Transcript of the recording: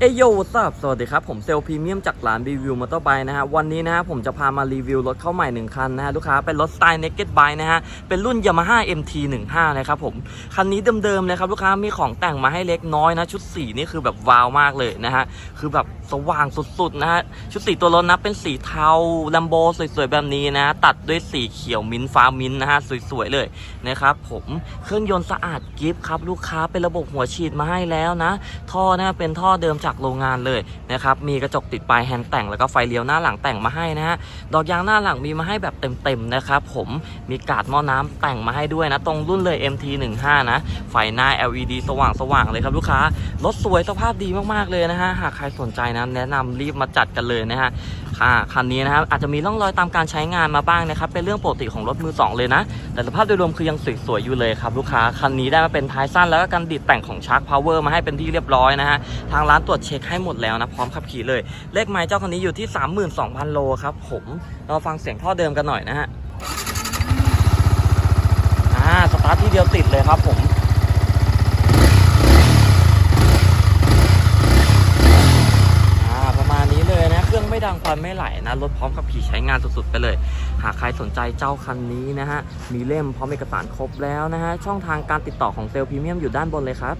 เอโยสับสวัสดีครับ ผมเซลพรีเมียมจากร้านรีวิวมอเตอร์ไบค์นะฮะ วันนี้นะฮะผมจะพามารีวิวรถเข้าใหม่หนึ่งคันนะฮะ ลูกค้าเป็นรถสไตล์ Naked Bike นะฮะ เป็นรุ่น Yamaha MT 15 นะครับผม คันนี้เดิมๆเลยครับ ลูกค้ามีของแต่งมาให้เล็กน้อยนะ ชุดสีนี่คือแบบว้าวมากเลยนะฮะ คือแบบสว่างสุดๆนะฮะ ชุดสีตัวรถนะเป็นสีเทาลัมโบสวยๆแบบนี้นะ ตัดด้วยสีเขียวมิ้นฟ้ามิ้นนะฮะสวยๆเลยนะครับผมเครื่องยนต์สะอาดกิฟต์ครับลูกค้าเป็นระบบหัวฉีดมาให้แล้วนะท่อนะเป็นท่อเดิมจากโรงงานเลยนะครับมีกระจกติดปลายแฮนด์แต่งแล้วก็ไฟเลี้ยวหน้าหลังแต่งมาให้นะฮะดอกยางหน้าหลังมีมาให้แบบเต็มๆนะครับผมมีกาดหม้อน้ำแต่งมาให้ด้วยนะ ตรงรุ่นเลย MT15 นะไฟหน้า LED สว่างๆเลยครับลูกค้ารถสวยสภาพดีมากๆเลยนะฮะหากใครสนใจนะแนะนำรีบมาจัดกันเลยนะฮะ ค่ะคันนี้นะครับอาจจะมีร่องรอยตามการใช้งานมาบ้างนะครับเป็นเรื่องปกติของรถมือสองเลยนะ แต่สภาพโดยรวมคือยังสวยๆอยู่เลยครับลูกค้าคันนี้ได้มาเป็นท้ายสั้นแล้วก็กันดิดแต่งของชาร์ k พาวเวอร์มาให้เป็นที่เรียบร้อยนะฮะทางร้านตรวจเช็คให้หมดแล้วนะพร้อมขับขี่เลย เลขไม้เจ้าคันนี้อยู่ที่ 32,000 โลครับผมเราฟังเสียงท่อเดิมกันหน่อยนะฮะอ่าสตาร์ทที่เดียวติดเลยครับผม อ่าประมาณนี้เลยนะ เครื่องไม่ ดังควันไม่ไหลนะรถพร้อมขับขี่ใช้งานสุดๆไปเลย หากใครสนใจเจ้าคันนี้นะฮะมีเล่มพร้อมเอกสารครบแล้วนะฮะช่องทางการติดต่อของเซลล์พรีเมียมอยู่ด้านบนเลยครับ